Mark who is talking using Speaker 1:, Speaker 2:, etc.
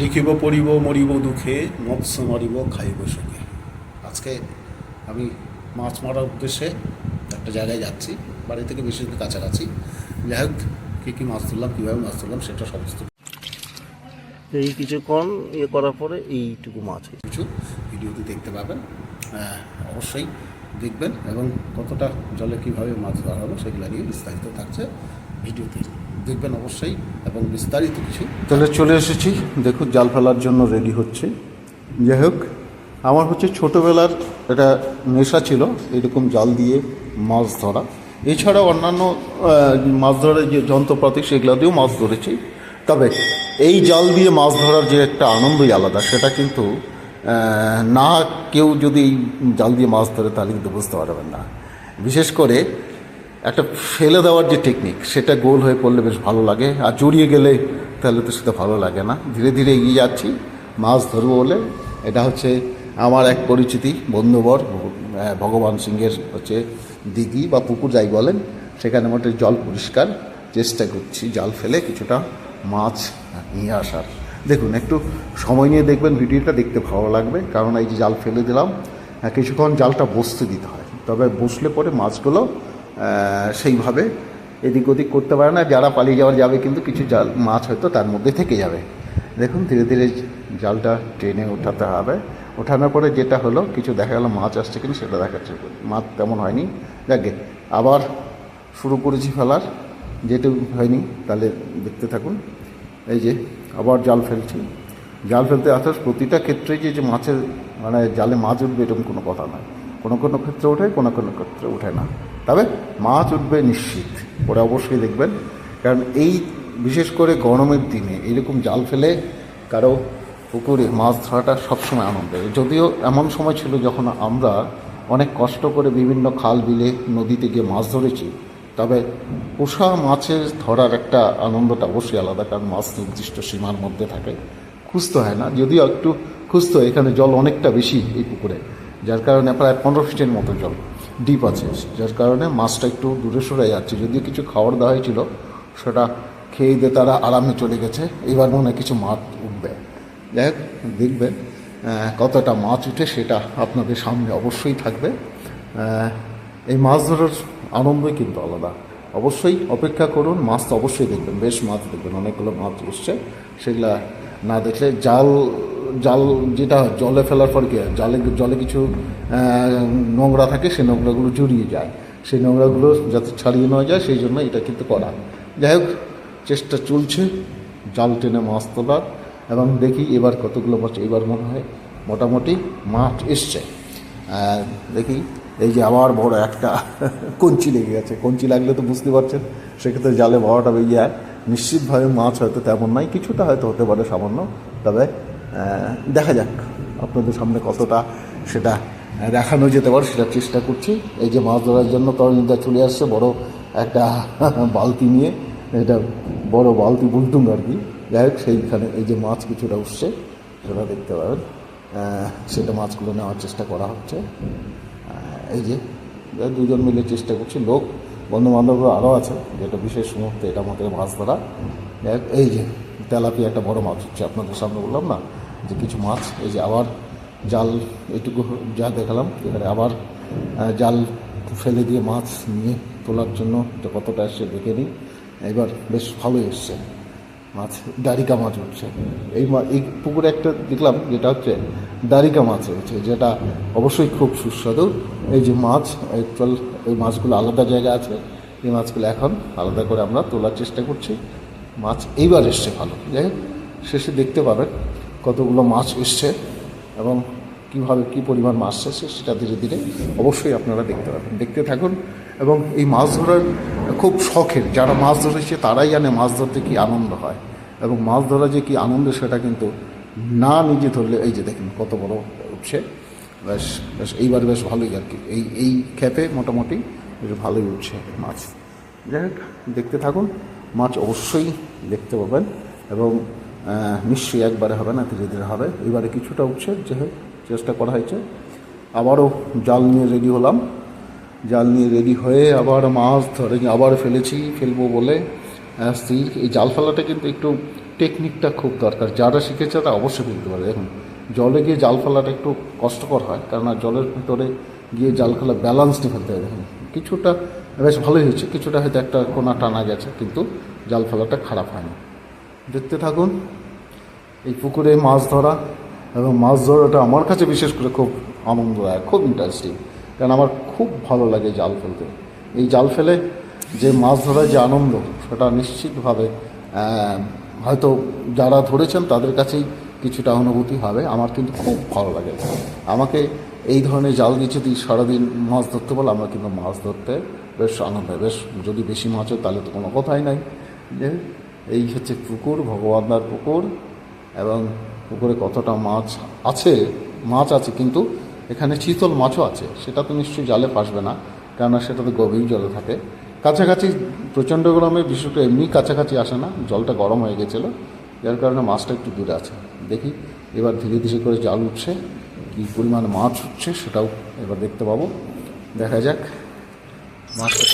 Speaker 1: লিখিব পড়িব মরিব দুঃখে মৎস্য মারিব খাইব সুখে। আজকে আমি মাছ মারার উদ্দেশ্যে একটা জায়গায় যাচ্ছি বাড়ি থেকে বেশি কাছাকাছি। যাই হোক কী কী মাছ তুললাম কীভাবে মাছ তুললাম সেটা সমস্ত
Speaker 2: এই কিছুক্ষণ ইয়ে করার পরে এইটুকু মাছ
Speaker 1: কিছু ভিডিওতে দেখতে পাবেন আহ, অবশ্যই দেখবেন এবং কতটা জলে কীভাবে মাছ ধরা হলো সেগুলো নিয়ে বিস্তারিত থাকছে ভিডিওতে। দেখবেন অবশ্যই এবং বিস্তারিত কিছু। তাহলে চলে এসেছি। দেখুন, জাল ফেলার জন্য রেডি হচ্ছে। যাই হোক, আমার হচ্ছে ছোটোবেলার এটা নেশা ছিল এরকম জাল দিয়ে মাছ ধরা। এছাড়া অন্যান্য মাছ ধরার যে যন্ত্রপাতি, সেগুলো দিয়েও মাছ ধরেছি। তবে এই জাল দিয়ে মাছ ধরার যে একটা আনন্দই আলাদা, সেটা কিন্তু না কেউ যদি জাল দিয়ে মাছ ধরে, তাহলে কিন্তু বুঝতে পারবেন না। বিশেষ করে একটা ফেলে দেওয়ার যে টেকনিক সেটা গোল হয়ে পড়লে বেশ ভালো লাগে। আর জড়িয়ে গেলে তাহলে তো সেটা ভালো লাগে না। ধীরে ধীরে এগিয়ে যাচ্ছি মাছ ধরবো বলে। এটা হচ্ছে আমার এক পরিচিতি বন্ধুবর ভগবান সিংহের হচ্ছে দিঘি বা পুকুর যাই বলেন সেখানে মোটে জল পরিষ্কার চেষ্টা করছি জাল ফেলে কিছুটা মাছ নিয়ে আসার। দেখুন একটু সময় নিয়ে দেখবেন ভিডিওটা দেখতে ভালো লাগবে কারণ এই যে জাল ফেলে দিলাম হ্যাঁ, কিছুক্ষণ জালটা বসতে দিতে হয়। তবে বসলে পরে মাছগুলো সেইভাবে এদিক ওদিক করতে পারে না। যারা পালিয়ে যাওয়ার যাবে কিন্তু কিছু জাল, মাছ হয়তো তার মধ্যে থেকে যাবে। দেখুন, ধীরে ধীরে জালটা ট্রেনে ওঠাতে হবে। ওঠানোর পরে যেটা হলো, কিছু দেখা গেলো, মাছ আসছে কিনা সেটা দেখাচ্ছে মাছ তেমন হয়নি। যাকে আবার শুরু করেছি ফেলার। যেটুকু হয়নি, তাহলে দেখতে থাকুন। এই যে, আবার জাল ফেলছি। জাল ফেলতে আসার প্রতিটা ক্ষেত্রে যে যে মাছের মানে জালে মাছ উঠবে, এরকম কোনো কথা নয়। কোনো কোনো ক্ষেত্রে ওঠে, কোনো কোনো ক্ষেত্রে ওঠে না। তবে মাছ উঠবে নিশ্চিত। পরে অবশ্যই দেখবেন। কারণ এই, বিশেষ করে গরমের দিনে এরকম জাল ফেলে কারও পুকুরে মাছ ধরাটা সবসময় আনন্দের। যদিও এমন সময় ছিল যখন আমরা অনেক কষ্ট করে বিভিন্ন খাল, বিলে, নদীতে গিয়ে মাছ ধরেছি। তবে পোষা মাছের ধরার একটা আনন্দটা অবশ্যই আলাদা, কারণ মাছ নির্দিষ্ট সীমার মধ্যে থাকে। খুঁজতে হয় না, যদিও একটু খুঁজতে এখানে জল অনেকটা বেশি এই পুকুরে, যার কারণে প্রায় পনেরো ফিটের মতো জল। ডিপ আছে। যার কারণে মাছটা একটু দূরে সরে যাচ্ছে। যদিও কিছু খাবার দেওয়া হয়েছিল, সেটা খেয়ে দিয়ে তারা আরামে চলে গেছে। এবার মনে কিছু মাছ উঠবে। যাই হোক, দেখবেন কতটা মাছ উঠে সেটা আপনাদের সামনে অবশ্যই থাকবে। এই মাছ ধরার আনন্দই কিন্তু আলাদা। অবশ্যই অপেক্ষা করুন, মাছ তো অবশ্যই দেখবেন, বেশ মাছ দেখবেন, অনেকগুলো মাছ উঠছে সেগুলা না দেখলে জাল জাল যেটা জলে ফেলার পর কি হয়, জালে জলে কিছু নোংরা থাকে সেই নোংরাগুলো জড়িয়ে যায়। সেই নোংরাগুলো যাতে ছাড়িয়ে নেওয়া যায় সেই জন্য এটা কিন্তু করা। যাই হোক চেষ্টা চলছে জাল টেনে মাছ তোলার এবং দেখি এবার কতগুলো মাছ এবার মনে হয় মোটামুটি মাছ এসছে। দেখি এই যে আবার বড় একটা কঞ্চি লেগে গেছে। কঞ্চি লাগলে তো বুঝতে পারছেন সেক্ষেত্রে জালে বড়টা বেরিয়ে যায় নিশ্চিতভাবে মাছ হয়তো তেমন নাই কিছুটা হয়তো হতে পারে সামান্য তবে দেখা যাক আপনাদের সামনে কতটা সেটা দেখানো যেতে পারে, সেটা চেষ্টা করছি। এই যে মাছ ধরার জন্য তরণিদা চলে আসছে, বড় একটা বালতি নিয়ে, এটা বড় বালতি বুলটুং আর কি। যাই হোক, সেইখানে এই যে মাছ কিছুটা উঠছে, সেটা দেখতে পাবেন। সেটা মাছগুলো নেওয়ার চেষ্টা করা হচ্ছে। এই যে দুজন মিলে চেষ্টা করছি। লোক বন্ধু বান্ধবরা আরও আছে, যেটা বিশেষ মুহূর্তে এটা আমাদের মাছ ধরা। এই যে তেলাপি একটা বড় মাছ হচ্ছে আপনাদের সামনে বললাম না? যে কিছু মাছ, এই যে আবার জাল, এইটুকু যা দেখালাম, এবারে আবার জাল ফেলে দিয়ে মাছ নিয়ে তোলার জন্য কতটা এসছে দেখে নিই। এবার বেশ ভালোই এসছে। মাছ, দারিকা মাছ উঠছে। এই এই পুকুরে একটা দেখলাম যেটা হচ্ছে, দারিকা মাছ হচ্ছে, যেটা অবশ্যই খুব সুস্বাদু। এই যে মাছ অ্যাকচুয়াল এই মাছগুলো আলাদা জায়গা আছে, এই মাছগুলো এখন আলাদা করে আমরা তোলার চেষ্টা করছি। মাছ এইবার এসছে ভালো। যাই হোক, শেষে দেখতে পাবেন। কতগুলো মাছ এসছে এবং কীভাবে কী পরিমাণ মাছ এসছে সেটা ধীরে ধীরে অবশ্যই আপনারা দেখতে পাবেন। দেখতে থাকুন এবং এই মাছ ধরার খুব শখের, যারা মাছ ধরেছে তারাই জানে মাছ ধরতে কী আনন্দ হয় এবং মাছ ধরা যে কী আনন্দ সেটা কিন্তু না নিজে ধরলে, এই যে দেখুন কত বড় উঠছে, বেশ বেশ, এইবার বেশ ভালোই আর কি। এই এই ক্ষেপে মোটামুটি বেশ ভালোই উঠছে মাছ। যাই হোক, দেখতে থাকুন, মাছ অবশ্যই দেখতে পাবেন এবং নিশ্চয়ই একবারে হবে না, ধীরে ধীরে হবে। এবারে কিছুটা উঠছে যে চেষ্টা করা হয়েছে। আবারও জাল নিয়ে রেডি হলাম। জাল নিয়ে রেডি হয়ে আবার মাছ ধরে আবার ফেলেছি, ফেলব বলে। স্থির এই জাল ফেলাটা কিন্তু একটু টেকনিকটা খুব দরকার। যারা শিখেছে তারা অবশ্যই ফেলতে পারে। দেখুন, জলে গিয়ে জাল ফেলাটা একটু কষ্টকর হয় কেননা জলের ভিতরে গিয়ে জাল ফেলা ব্যালেন্স নিয়ে ফেলতে হয় দেখুন, কিছুটা বেশ ভালোই হয়েছে, কিছুটা হয়তো একটা কোনা টানা গেছে, কিন্তু জাল ফেলাটা খারাপ হয়নি। দেখতে থাকুন। এই পুকুরে মাছ ধরা এবং মাছ ধরাটা আমার কাছে বিশেষ করে খুব আনন্দদায়ক, খুব ইন্টারেস্টিং কারণ আমার খুব ভালো লাগে জাল ফেলতে। এই জাল ফেলে যে মাছ ধরার যে আনন্দ, সেটা নিশ্চিতভাবে হয়তো যারা ধরেছেন তাদের কাছেই কিছুটা অনুভূতি হবে। আমার কিন্তু খুব ভালো লাগে। আমাকে এই ধরনের জাল দিয়ে যদি সারাদিন মাছ ধরতে বলে, আমরা কিন্তু মাছ ধরতে বেশ আনন্দ হয়। বেশ, যদি বেশি মাছ হয় তাহলে তো কোনো কথাই নাই। যে এই হচ্ছে পুকুর ভগবানদার পুকুর এবং পুকুরে কতটা মাছ আছে মাছ আছে কিন্তু এখানে চিতল মাছও আছে, সেটা তো নিশ্চয়ই জালে ফাসবে না, কেননা সেটা তো গভীর জলে থাকে। কাছাকাছি প্রচণ্ড গরমে, বিশেষ করে এমনি কাছাকাছি আসে না, জলটা গরম হয়ে গেছিল, যার কারণে মাছটা একটু দূরে আছে। দেখি, এবার ধীরে ধীরে করে জাল উঠছে, কী পরিমাণ মাছ উঠছে সেটাও এবার দেখতে পাবো। দেখা যাক, মাছটা